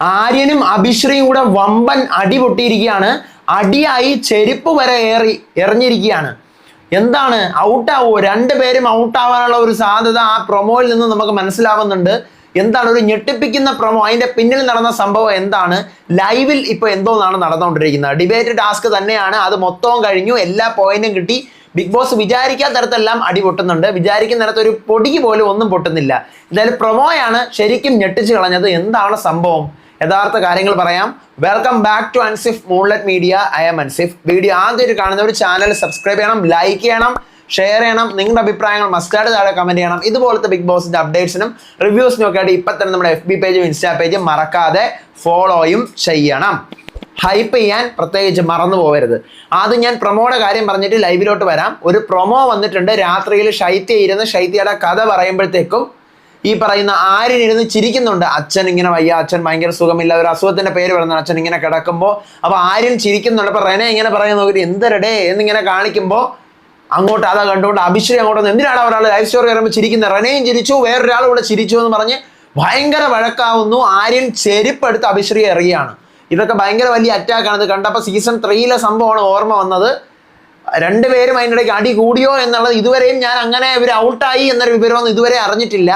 ആര്യനും അഭിശ്രീയും കൂടെ വമ്പൻ അടി പൊട്ടിയിരിക്കുകയാണ്. അടിയായി ചെരുപ്പ് വരെ ഏറി എറിഞ്ഞിരിക്കുകയാണ്. എന്താണ്? ഔട്ടാവോ രണ്ടുപേരും ഔട്ടാവാനുള്ള ഒരു സാധ്യത ആ പ്രൊമോയിൽ നിന്ന് നമുക്ക് മനസ്സിലാവുന്നുണ്ട്. എന്താണ്? ഒരു ഞെട്ടിപ്പിക്കുന്ന പ്രൊമോ അതിന്റെ പിന്നിൽ നടന്ന സംഭവം എന്താണ്? ലൈവിൽ ഇപ്പൊ എന്തോന്നാണ് നടന്നുകൊണ്ടിരിക്കുന്നത്? ഡിബേറ്റ് ടാസ്ക് തന്നെയാണ്. അത് മൊത്തവും കഴിഞ്ഞു. എല്ലാ പോയിന്റും കിട്ടി. ബിഗ് ബോസ് വിചാരിക്കാത്ത തരത്തെല്ലാം അടി പൊട്ടുന്നുണ്ട്. വിചാരിക്കുന്ന തരത്ത് ഒരു പൊടിക്ക് പോലും ഒന്നും പൊട്ടുന്നില്ല. എന്തായാലും പ്രൊമോയാണ് ശരിക്കും ഞെട്ടിച്ചു കളഞ്ഞത്. എന്താണ് സംഭവം? യഥാർത്ഥ കാര്യങ്ങൾ പറയാം. Welcome back to Ansif moonlight media I'm Ansif video ആദ്യമായിട്ട് കാണുന്ന ഒരു ചാനൽ സബ്സ്ക്രൈബ് ചെയ്യണം ലൈക്ക് ചെയ്യണം ഷെയർ ചെയ്യണം. നിങ്ങളുടെ അഭിപ്രായങ്ങൾ മസ്റ്റാർഡ് താഴെ കമന്റ് ചെയ്യണം. ഇതുപോലത്തെ ബിഗ് ബോസിന്റെ അപ്ഡേറ്റ്സിനും റിവ്യൂസിനും ഒക്കെ ആയിട്ട് ഇപ്പം തന്നെ നമ്മുടെ എഫ് ബി പേജും ഇൻസ്റ്റാ പേജും മറക്കാതെ ഫോളോയും ചെയ്യണം. ഹൈപ്പ് ചെയ്യാൻ പ്രത്യേകിച്ച് മറന്നു പോകരുത് ആദ്യം ഞാൻ പ്രൊമോയുടെ കാര്യം പറഞ്ഞിട്ട് ലൈവിലോട്ട് വരാം. ഒരു പ്രൊമോ വന്നിട്ടുണ്ട്. രാത്രിയിൽ ശൈത്യ ഇരുന്ന് ശൈത്യയുടെ കഥ പറയുമ്പോഴത്തേക്കും ഈ പറയുന്ന ആര്യനിരുന്ന് ചിരിക്കുന്നുണ്ട്. അച്ഛൻ ഇങ്ങനെ വയ്യ അച്ഛൻ ഭയങ്കര സുഖമില്ല ഒരു അസുഖത്തിന്റെ പേര് പറയുന്നു അച്ഛൻ ഇങ്ങനെ കിടക്കുമ്പോൾ അപ്പൊ ആര്യൻ ചിരിക്കുന്നുണ്ട്. അപ്പൊ റെനെ ഇങ്ങനെ പറയുന്ന ഒരു എന്തരടേ എന്നിങ്ങനെ കാണിക്കുമ്പോൾ അങ്ങോട്ട് അതാ കണ്ടുകൊണ്ട് അഭിശ്രീ അങ്ങോട്ട് എന്തിനാണ് ഒരാൾ ലൈഫ് സ്റ്റോറി പറയുമ്പോൾ ചിരിക്കുന്നത് റെനയും ചിരിച്ചു വേറൊരാൾ ഇവിടെ ചിരിച്ചു എന്ന് പറഞ്ഞ് ഭയങ്കര വഴക്കാവുന്നു. ആര്യൻ ചെരുപ്പെടുത്ത് അഭിശ്രീ എറിയാണ്. ഇതൊക്കെ ഭയങ്കര വലിയ അറ്റാക്കാണ് ഇത് കണ്ടപ്പോൾ സീസൺ ത്രീയിലെ സംഭവമാണ് ഓർമ്മ വന്നത്. രണ്ടുപേരും അതിന്റെ ഇടയ്ക്ക് അടി കൂടിയോ എന്നുള്ളത് ഇതുവരെയും ഞാൻ അങ്ങനെ ഇവർ ഔട്ടായി എന്നൊരു വിവരമൊന്നും ഇതുവരെ അറിഞ്ഞിട്ടില്ല.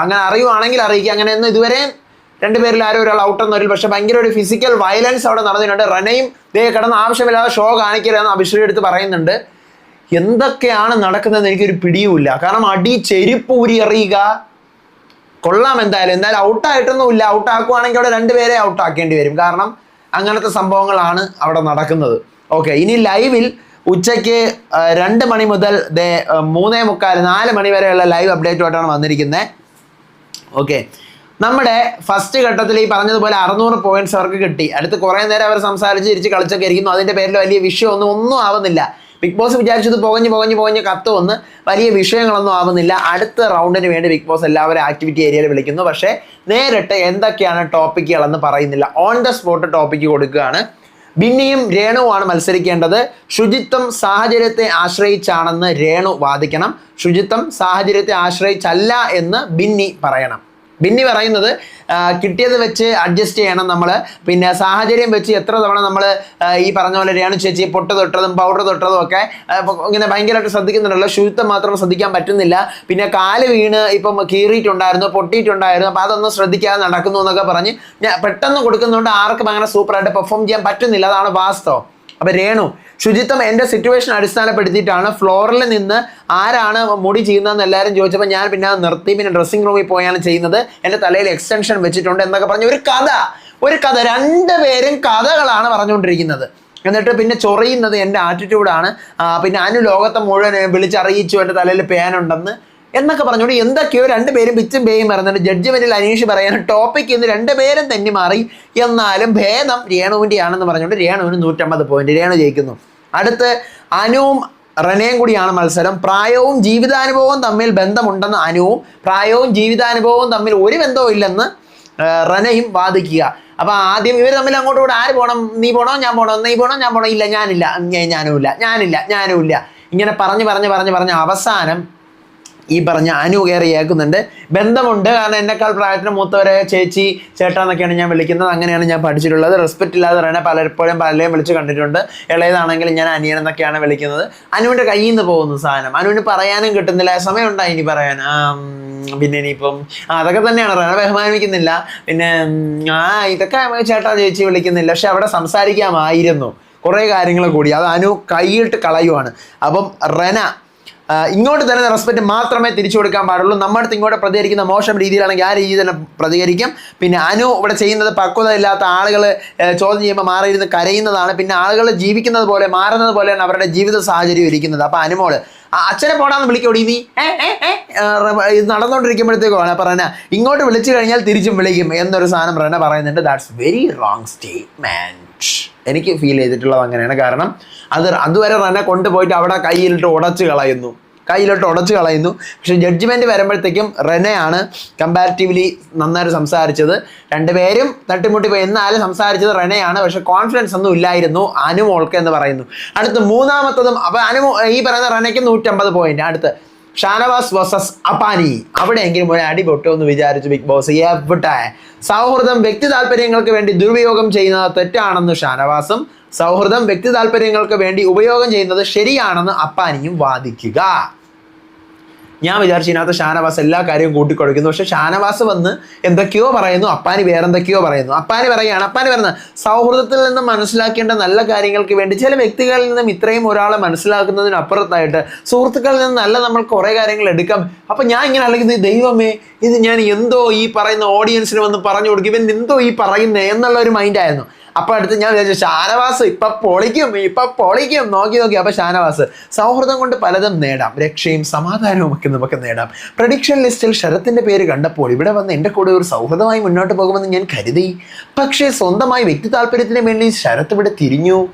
അങ്ങനെ അറിയുവാണെങ്കിൽ അറിയിക്കുക. അങ്ങനെ ഒന്നും ഇതുവരെ രണ്ടുപേരിൽ ആരും ഒരാൾ ഔട്ടെന്ന് വരില്ല. പക്ഷെ ഭയങ്കര ഒരു ഫിസിക്കൽ വയലൻസ് അവിടെ നടന്നിട്ടുണ്ട്. റനയും ദേ കിടന്ന് ആവശ്യമില്ലാതെ ഷോ കാണിക്കരുതെന്ന് അഭിശ്രീ എടുത്ത് പറയുന്നുണ്ട്. എന്തൊക്കെയാണ് നടക്കുന്നതെന്ന് എനിക്കൊരു പിടിയുമില്ല. കാരണം അടി ചെരുപ്പ് ഊരി എറിയുക. കൊള്ളാം എന്തായാലും. എന്തായാലും ഔട്ടായിട്ടൊന്നുമില്ല ഔട്ടാക്കുവാണെങ്കിൽ അവിടെ രണ്ടുപേരെ ഔട്ടാക്കേണ്ടി വരും. കാരണം അങ്ങനത്തെ സംഭവങ്ങളാണ് അവിടെ നടക്കുന്നത്. ഓക്കെ ഇനി ലൈവിൽ ഉച്ചയ്ക്ക് രണ്ട് മണി മുതൽ ദേ മൂന്നേ മുക്കാൽ നാല് മണി വരെയുള്ള ലൈവ് അപ്ഡേറ്റുമായിട്ടാണ് വന്നിരിക്കുന്നത്. ഓക്കെ നമ്മുടെ ഫസ്റ്റ് ഘട്ടത്തിൽ ഈ പറഞ്ഞതുപോലെ അറുന്നൂറ് പോയിന്റ്സ് അവർക്ക് കിട്ടി. അടുത്ത് കുറേ നേരം അവർ സംസാരിച്ച് തിരിച്ച് കളിച്ചൊക്കെ ഇരിക്കുന്നു. അതിന്റെ പേരിൽ വലിയ വിഷയമൊന്നും ഒന്നും ആവുന്നില്ല. ബിഗ് ബോസ് വിചാരിച്ചത് പുകഞ്ഞ് പുകഞ്ഞ് പുകഞ്ഞ് കത്ത് വന്ന് വലിയ വിഷയങ്ങളൊന്നും ആവുന്നില്ല. അടുത്ത റൗണ്ടിന് വേണ്ടി ബിഗ് ബോസ് എല്ലാവരും ആക്ടിവിറ്റി ഏരിയയിൽ വിളിക്കുന്നു. പക്ഷേ നേരിട്ട് എന്തൊക്കെയാണ് ടോപ്പിക്കുകളെന്ന് പറയുന്നില്ല. ഓൺ ദ സ്പോട്ട് ടോപ്പിക്ക് കൊടുക്കുകയാണ്. ബിന്നിയും രേണുവാണ് മത്സരിക്കേണ്ടത്. ശുചിത്വം സാഹചര്യത്തെ ആശ്രയിച്ചാണെന്ന് രേണു വാദിക്കണം. ശുചിത്വം സാഹചര്യത്തെ ആശ്രയിച്ചല്ല എന്ന് ബിന്നി പറയണം. ബിന്നി പറയുന്നത് കിട്ടിയത് വെച്ച് അഡ്ജസ്റ്റ് ചെയ്യണം നമ്മൾ പിന്നെ സാഹചര്യം വെച്ച് എത്ര തവണ നമ്മൾ ഈ പറഞ്ഞ പോലെ രേണു ചേച്ചി പൊട്ട് തൊട്ടതും പൗഡർ തൊട്ടതും ഒക്കെ ഇങ്ങനെ ഭയങ്കരമായിട്ട് ശ്രദ്ധിക്കുന്നുണ്ടല്ലോ. ശുചിത്വം മാത്രം ശ്രദ്ധിക്കാൻ പറ്റുന്നില്ല. പിന്നെ കാൽ വീണ് ഇപ്പം കീറിയിട്ടുണ്ടായിരുന്നു പൊട്ടിയിട്ടുണ്ടായിരുന്നു. അപ്പോൾ അതൊന്നും ശ്രദ്ധിക്കാതെ നടക്കുന്നു എന്നൊക്കെ പറഞ്ഞ് പെട്ടെന്ന് കൊടുക്കുന്നതുകൊണ്ട് ആർക്കും അങ്ങനെ സൂപ്പറായിട്ട് പെർഫോം ചെയ്യാൻ പറ്റുന്നില്ല. അതാണ് വാസ്തവം. അപ്പൊ രേണു ശുചിത്വം എന്റെ സിറ്റുവേഷൻ അടിസ്ഥാനപ്പെടുത്തിയിട്ടാണ് ഫ്ലോറിൽ നിന്ന് ആരാണ് മുടി ചെയ്യുന്നതെന്ന് എല്ലാവരും ചോദിച്ചപ്പോൾ ഞാൻ പിന്നെ നിർത്തി പിന്നെ ഡ്രസ്സിംഗ് റൂമിൽ പോയാണ് ചെയ്യുന്നത്. എന്റെ തലയിൽ എക്സ്റ്റൻഷൻ വെച്ചിട്ടുണ്ട് എന്നൊക്കെ പറഞ്ഞ് ഒരു കഥ ഒരു കഥ രണ്ടുപേരും കഥകളാണ് പറഞ്ഞുകൊണ്ടിരിക്കുന്നത്. എന്നിട്ട് പിന്നെ ചൊറിയുന്നത് എന്റെ ആറ്റിറ്റ്യൂഡാണ് പിന്നെ അനു ലോകത്തെ മുഴുവൻ വിളിച്ചറിയിച്ചു എന്റെ തലയിൽ പേനുണ്ടെന്ന് എന്നൊക്കെ പറഞ്ഞുകൊണ്ട് എന്തൊക്കെയോ രണ്ടുപേരും പിച്ചും പേയും പറഞ്ഞിട്ട് ജഡ്ജ്മെന്റിൽ അനീഷ് പറയാൻ ടോപ്പിക് ഇന്ന് രണ്ടുപേരും തന്നെ മാറി. എന്നാലും ഭേദം രേണുവിന്റെ ആണെന്ന് പറഞ്ഞുകൊണ്ട് രേണുവിന് നൂറ്റമ്പത് പോയിന്റ് രേണു ജയിക്കുന്നു. അടുത്ത് അനുവും റനയും കൂടിയാണ് മത്സരം. പ്രായവും ജീവിതാനുഭവവും തമ്മിൽ ബന്ധമുണ്ടെന്ന് അനുവും പ്രായവും ജീവിതാനുഭവവും തമ്മിൽ ഒരു ബന്ധവും ഇല്ലെന്ന് റനയും വാദിക്കുക. അപ്പൊ ആദ്യം ഇവർ തമ്മിൽ അങ്ങോട്ടും കൂടെ ആര് പോണം? നീ പോണോ? ഞാൻ പോണോ? നീ പോണോ? ഞാൻ പോണോ? ഇല്ല ഞാനില്ല. ഞാനും ഇല്ല ഞാനില്ല. ഞാനും ഇല്ല ഇങ്ങനെ പറഞ്ഞ് പറഞ്ഞ് പറഞ്ഞ് പറഞ്ഞ് അവസാനം ഈ പറഞ്ഞ അനു കയറി കേൾക്കുന്നുണ്ട് ബന്ധമുണ്ട്. കാരണം എന്നെക്കാൾ പ്രായത്തിന് മൂത്തവരെ ചേച്ചി ചേട്ടാ എന്നൊക്കെയാണ് ഞാൻ വിളിക്കുന്നത്. അങ്ങനെയാണ് ഞാൻ പഠിച്ചിട്ടുള്ളത്. റെസ്പെക്റ്റ് ഇല്ലാതെ പറയണേ പലപ്പോഴും പലരെയും വിളിച്ച് കണ്ടിട്ടുണ്ട്. ഇളയതാണെങ്കിലും ഞാൻ അനിയൻ എന്നൊക്കെയാണ് വിളിക്കുന്നത്. അനുവിന്റെ കയ്യിൽ നിന്ന് പോകുന്നു സാധനം. അനുവിന് പറയാനും കിട്ടുന്നില്ല. സമയം ഉണ്ടായി ഇനി പറയാൻ? പിന്നെ ഇനിയിപ്പം അതൊക്കെ തന്നെയാണ്. റന ബഹുമാനിക്കുന്നില്ല പിന്നെ ആ ഇതൊക്കെ ചേട്ടാ ചേച്ചി വിളിക്കുന്നില്ല. പക്ഷെ അവിടെ സംസാരിക്കാമായിരുന്നു. കുറേ കാര്യങ്ങൾ കൂടി. അത് അനു കൈയിട്ട് കളയുവാണ്. അപ്പം റന ഇങ്ങോട്ട് തരുന്ന റെസ്പെക്റ്റ് മാത്രമേ തിരിച്ചു കൊടുക്കാൻ പാടുള്ളൂ. നമ്മുടെ ഇങ്ങോട്ട് പ്രതികരിക്കുന്ന മോശം രീതിയിലാണെങ്കിൽ ആ രീതിയിൽ തന്നെ പ്രതികരിക്കും. പിന്നെ അനു ഇവിടെ ചെയ്യുന്നത് പക്വത ഇല്ലാത്ത ആളുകൾ ചോദ്യം ചെയ്യുമ്പോൾ മാറിയിരുന്ന് കരയുന്നതാണ്. പിന്നെ ആളുകൾ ജീവിക്കുന്നത് പോലെ മാറുന്നത് പോലെയാണ് അവരുടെ ജീവിത സാഹചര്യം ഇരിക്കുന്നത്. അപ്പോൾ അനുമോൾ അച്ഛനെ പോടാന്ന് വിളിക്കോടി നീ ഇത് നടന്നുകൊണ്ടിരിക്കുമ്പോഴത്തേക്കാണ് പറഞ്ഞ ഇങ്ങോട്ട് വിളിച്ചു കഴിഞ്ഞാൽ തിരിച്ചും വിളിക്കും എന്നൊരു സാധനം പറയുന്ന പറയുന്നുണ്ട്. ദാറ്റ്സ് വെരി റോങ് സ്റ്റേറ്റ്മെന്റ് എനിക്ക് ഫീൽ ചെയ്തിട്ടുള്ളത് അങ്ങനെയാണ്. കാരണം അത് അതുവരെ റന കൊണ്ടുപോയിട്ട് അവിടെ കയ്യിലിട്ട് ഉടച്ചു കളയുന്നു. കയ്യിലോട്ട് ഉടച്ചു കളയുന്നു. പക്ഷെ ജഡ്ജ്മെന്റ് വരുമ്പോഴത്തേക്കും റെനയാണ് കമ്പാരിറ്റീവ്ലി നന്നായിട്ട് സംസാരിച്ചത്. രണ്ടുപേരും തട്ടിമുട്ടി പോയി. എന്നാലും സംസാരിച്ചത് റെനയാണ്. പക്ഷെ കോൺഫിഡൻസ് ഒന്നും ഇല്ലായിരുന്നു. അനുമോൾക്ക് എന്ന് പറയുന്നു. അടുത്ത് മൂന്നാമത്തതും അപ്പോൾ അനുമോ ഈ പറയുന്ന റെനയ്ക്ക് നൂറ്റമ്പത് പോയിന്റ് അടുത്ത് ഷാനവാസ് വേഴ്സസ് അപ്പാനി. അവിടെയെങ്കിലും ഒരു അടി എന്ന് വിചാരിച്ചു ബിഗ് ബോസ് എവിടെ സൗഹൃദം വ്യക്തി താല്പര്യങ്ങൾക്ക് വേണ്ടി ദുരുപയോഗം ചെയ്യുന്നത് തെറ്റാണെന്ന് ഷാനവാസും സൗഹൃദം വ്യക്തി താല്പര്യങ്ങൾക്ക് വേണ്ടി ഉപയോഗം ചെയ്യുന്നത് ശരിയാണെന്ന് അപ്പാനിയും വാദിക്കുക. ഞാൻ വിചാരിച്ചു ഇതിനകത്ത് ഷാനവാസ് എല്ലാ കാര്യവും കൂട്ടിക്കൊടുക്കുന്നു. പക്ഷെ ഷാനവാസ് വന്ന് എന്തൊക്കെയോ പറയുന്നു. അപ്പാനി വേറെന്തൊക്കെയോ പറയുന്നു. അപ്പാനി പറയുകയാണ് അപ്പാനി പറയുന്നത് സൗഹൃദത്തിൽ നിന്ന് മനസ്സിലാക്കേണ്ട നല്ല കാര്യങ്ങൾക്ക് വേണ്ടി ചില വ്യക്തികളിൽ നിന്നും ഇത്രയും ഒരാളെ മനസ്സിലാക്കുന്നതിനപ്പുറത്തായിട്ട് സുഹൃത്തുക്കളിൽ നിന്ന് നല്ല നമ്മൾ കുറേ കാര്യങ്ങൾ എടുക്കാം. അപ്പം ഞാൻ ഇങ്ങനെ അല്ലെങ്കിൽ ദൈവമേ ഇത് ഞാൻ എന്തോ ഈ പറയുന്ന ഓഡിയൻസിന് വന്ന് പറഞ്ഞു കൊടുക്കും. ഇവൻ എന്തോ ഈ പറയുന്നേ എന്നുള്ള ഒരു മൈൻഡായിരുന്നു അപ്പൊ അടുത്ത് ഞാൻ വിചാരിച്ചു ഷാനവാസ് ഇപ്പൊ പൊളിക്കും ഇപ്പൊ പൊളിക്കും. നോക്കി നോക്കി. അപ്പൊ ഷാനവാസ് സൗഹൃദം കൊണ്ട് പലതും നേടാം. രക്ഷയും സമാധാനവും ഒക്കെ നമുക്ക് നേടാം. പ്രഡിക്ഷൻ ലിസ്റ്റിൽ ശരത്തിന്റെ പേര് കണ്ടപ്പോൾ ഇവിടെ വന്ന് എന്റെ കൂടെ ഒരു സൗഹൃദമായി മുന്നോട്ട് പോകുമെന്ന് ഞാൻ കരുതി. പക്ഷേ സ്വന്തമായി വ്യക്തി താല്പര്യത്തിന് വേണ്ടി ശരത്ത് ഇവിടെ തിരിഞ്ഞു.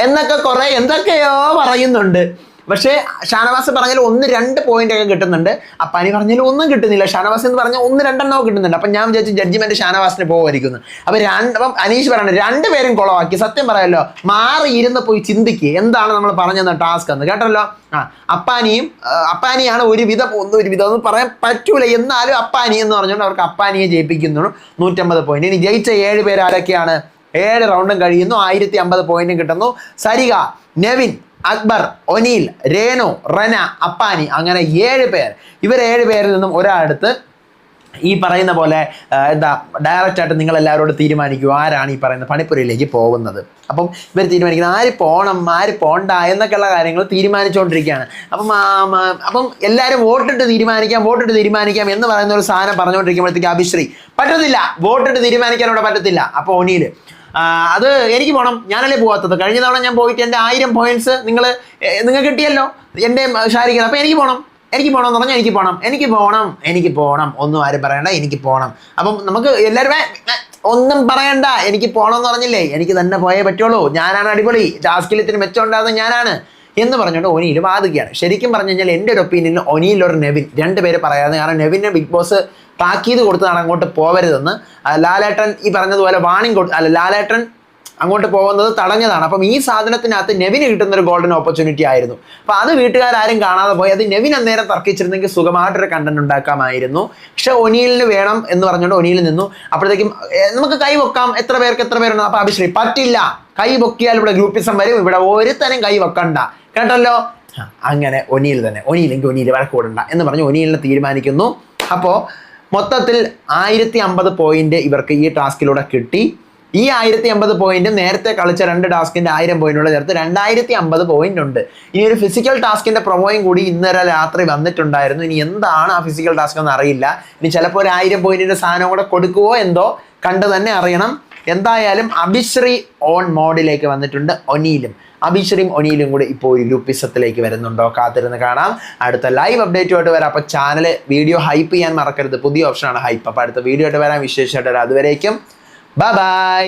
എന്നൊക്കെ കുറെ എന്തൊക്കെയോ പറയുന്നുണ്ട്. പക്ഷേ ഷാനവാസ് പറഞ്ഞാൽ ഒന്ന് രണ്ട് പോയിന്റ് ഒക്കെ കിട്ടുന്നുണ്ട്. അപ്പാനി പറഞ്ഞാൽ ഒന്നും കിട്ടുന്നില്ല. ഷാനവാസ് എന്ന് പറഞ്ഞാൽ ഒന്ന് രണ്ടെണ്ണോ കിട്ടുന്നുണ്ട്. അപ്പം ഞാൻ വിചാരിച്ചു ജഡ്ജിമെന്റ് ഷാനവാസിന് പോകുമായിരിക്കുന്നു അപ്പം രണ്ട് അപ്പം അനീഷ് പറയണത് രണ്ടുപേരും കുളവാക്കി. സത്യം പറയാമല്ലോ മാറി ഇരുന്ന് പോയി ചിന്തിക്കുക എന്താണ് നമ്മൾ പറഞ്ഞത് ടാസ്ക് എന്ന്. കേട്ടല്ലോ? ആ അപ്പാനിയും അപ്പാനിയാണ് ഒരു വിധം ഒന്നും ഒരു വിധം ഒന്നും പറയാൻ പറ്റൂല. എന്നാലും അപ്പാനി എന്ന് പറഞ്ഞുകൊണ്ട് അവർക്ക് അപ്പാനിയെ ജയിപ്പിക്കുന്നു നൂറ്റമ്പത് പോയിന്റ് ഇനി ജയിച്ച ഏഴ് പേര് ആരൊക്കെയാണ്? ഏഴ് റൗണ്ടും കഴിയുന്നു. ആയിരത്തി അമ്പത് പോയിന്റും കിട്ടുന്നു. സരിക നെവിൻ അക്ബർ ഒനീൽ രേനു റന അപ്പാനി അങ്ങനെ ഏഴ് പേർ. ഇവർ ഏഴ് പേരിൽ നിന്നും ഒരാളടുത്ത് ഈ പറയുന്ന പോലെ എന്താ ഡയറക്റ്റ് ആയിട്ട് നിങ്ങൾ എല്ലാവരോടും തീരുമാനിക്കൂ ആരാണ് ഈ പറയുന്ന പണിപ്പുരയിലേക്ക് പോകുന്നത്? അപ്പം ഇവർ തീരുമാനിക്കുന്നത് ആര് പോകണം ആര് പോണ്ട എന്നൊക്കെയുള്ള കാര്യങ്ങൾ തീരുമാനിച്ചുകൊണ്ടിരിക്കുകയാണ്. അപ്പം അപ്പം എല്ലാവരും വോട്ടിട്ട് തീരുമാനിക്കാം വോട്ടിട്ട് തീരുമാനിക്കാം എന്ന് പറയുന്ന ഒരു സാധനം പറഞ്ഞുകൊണ്ടിരിക്കുമ്പോഴത്തേക്ക് അഭിശ്രീ പറ്റത്തില്ല. വോട്ടിട്ട് തീരുമാനിക്കാൻ ഇവിടെ പറ്റത്തില്ല. അപ്പോൾ ഒനിയിൽ അത് എനിക്ക് പോകണം ഞാനല്ലേ പോകാത്തത് കഴിഞ്ഞ തവണ ഞാൻ പോയിട്ട് എന്റെ ആയിരം പോയിന്റ്സ് നിങ്ങൾ നിങ്ങൾക്ക് കിട്ടിയല്ലോ. എന്റെ ശാരീരികം അപ്പോൾ എനിക്ക് പോകണം എനിക്ക് പോകണം എന്ന് പറഞ്ഞാൽ എനിക്ക് പോകണം എനിക്ക് പോകണം എനിക്ക് പോകണം ഒന്നും ആരും പറയണ്ട. എനിക്ക് പോകണം അപ്പം നമുക്ക് എല്ലാവരും "ഏ, ഏ, ഒന്നും പറയണ്ട. എനിക്ക് പോകണം എന്ന് പറഞ്ഞില്ലേ? എനിക്ക് തന്നെ പോയേ പറ്റുള്ളൂ. ഞാനാണ് അടിപൊളി. ടാസ്കിൽ ഇത്തിന് മെച്ചം ഉണ്ടാകുന്നത് ഞാനാണ്. എന്ന് പറഞ്ഞുകൊണ്ട് ഒനിയിൽ വാദിക്കുകയാണ് ശരിക്കും പറഞ്ഞു കഴിഞ്ഞാൽ എന്റെ ഒരു ഒപ്പീനിയനിൽ ഒനിയിൽ ഒരു നെവിൻ. രണ്ട് പേര് പറയാതെ കാരണം നെവിനെ ബിഗ് ബോസ് താക്കീത് കൊടുത്തതാണ് അങ്ങോട്ട് പോവരുതെന്ന്. ലാലേട്ടൻ ഈ പറഞ്ഞതുപോലെ വാണിംഗ് കൊടു അല്ല ലാലേട്ടൻ അങ്ങോട്ട് പോകുന്നത് തടഞ്ഞതാണ്. അപ്പം ഈ സാധനത്തിനകത്ത് നെവിന് കിട്ടുന്ന ഒരു ഗോൾഡൻ ഓപ്പർച്യൂണിറ്റി ആയിരുന്നു. അപ്പം അത് വീട്ടുകാരും കാണാതെ പോയി. അത് നെവിൻ അന്നേരം തർക്കിച്ചിരുന്നെങ്കിൽ സുഖമായിട്ടൊരു കണ്ടന്റ് ഉണ്ടാക്കാമായിരുന്നു. പക്ഷെ ഒനിയിലിന് വേണം എന്ന് പറഞ്ഞുകൊണ്ട് ഒനിയിൽ നിന്നു. അപ്പോഴത്തേക്കും നമുക്ക് കൈ വെക്കാം എത്ര പേർക്ക് എത്ര പേരുണ്ട്? അപ്പം അഭിശ്രീ പറ്റില്ല. കൈ പൊക്കിയാൽ ഇവിടെ ഗ്രൂപ്പിസം വരും. ഇവിടെ ഒരുത്തനും കൈ വെക്കണ്ട കേട്ടല്ലോ? അങ്ങനെ ഒനിയിൽ തന്നെ. ഒനിയിലെങ്കിൽ ഒനിയിൽ വഴക്കൂടണ്ട എന്ന് പറഞ്ഞ് ഒനിയിലിനെ തീരുമാനിക്കുന്നു. അപ്പോൾ മൊത്തത്തിൽ ആയിരത്തി അമ്പത് പോയിന്റ് ഇവർക്ക് ഈ ടാസ്കിലൂടെ കിട്ടി. ഈ ആയിരത്തി അമ്പത് പോയിന്റ് നേരത്തെ കളിച്ച രണ്ട് ടാസ്കിന്റെ ആയിരം പോയിന്റുള്ള ചേർത്ത് രണ്ടായിരത്തി അമ്പത് പോയിന്റ് ഉണ്ട്. ഇനി ഒരു ഫിസിക്കൽ ടാസ്കിന്റെ പ്രൊമോയും കൂടി ഇന്നലെ രാത്രി വന്നിട്ടുണ്ടായിരുന്നു. ഇനി എന്താണ് ആ ഫിസിക്കൽ ടാസ്ക് എന്ന് അറിയില്ല. ഇനി ചിലപ്പോൾ ഒരു ആയിരം പോയിന്റിന്റെ സാധനം കൂടെ കൊടുക്കുവോ എന്തോ കണ്ടു തന്നെ അറിയണം. എന്തായാലും അഭിശ്രീ ഓൺ മോഡിലേക്ക് വന്നിട്ടുണ്ട്. ഒനീലും അഭിശ്രീയും ഒനീലും കൂടെ ഇപ്പോൾ ഒരു ഗ്രൂപ്പിസത്തിലേക്ക് വരുന്നുണ്ടോ? കാത്തിരുന്ന് കാണാം. അടുത്ത ലൈവ് അപ്ഡേറ്റുമായിട്ട് വരാം. അപ്പോൾ ചാനൽ വീഡിയോ ഹൈപ്പ് ചെയ്യാൻ മറക്കരുത്. പുതിയ ഓപ്ഷനാണ് ഹൈപ്പ് അപ്പോൾ അടുത്ത വീഡിയോ ആയിട്ട് വരാൻ വിശേഷമായിട്ട് വരാം. അതുവരേക്കും. ബൈ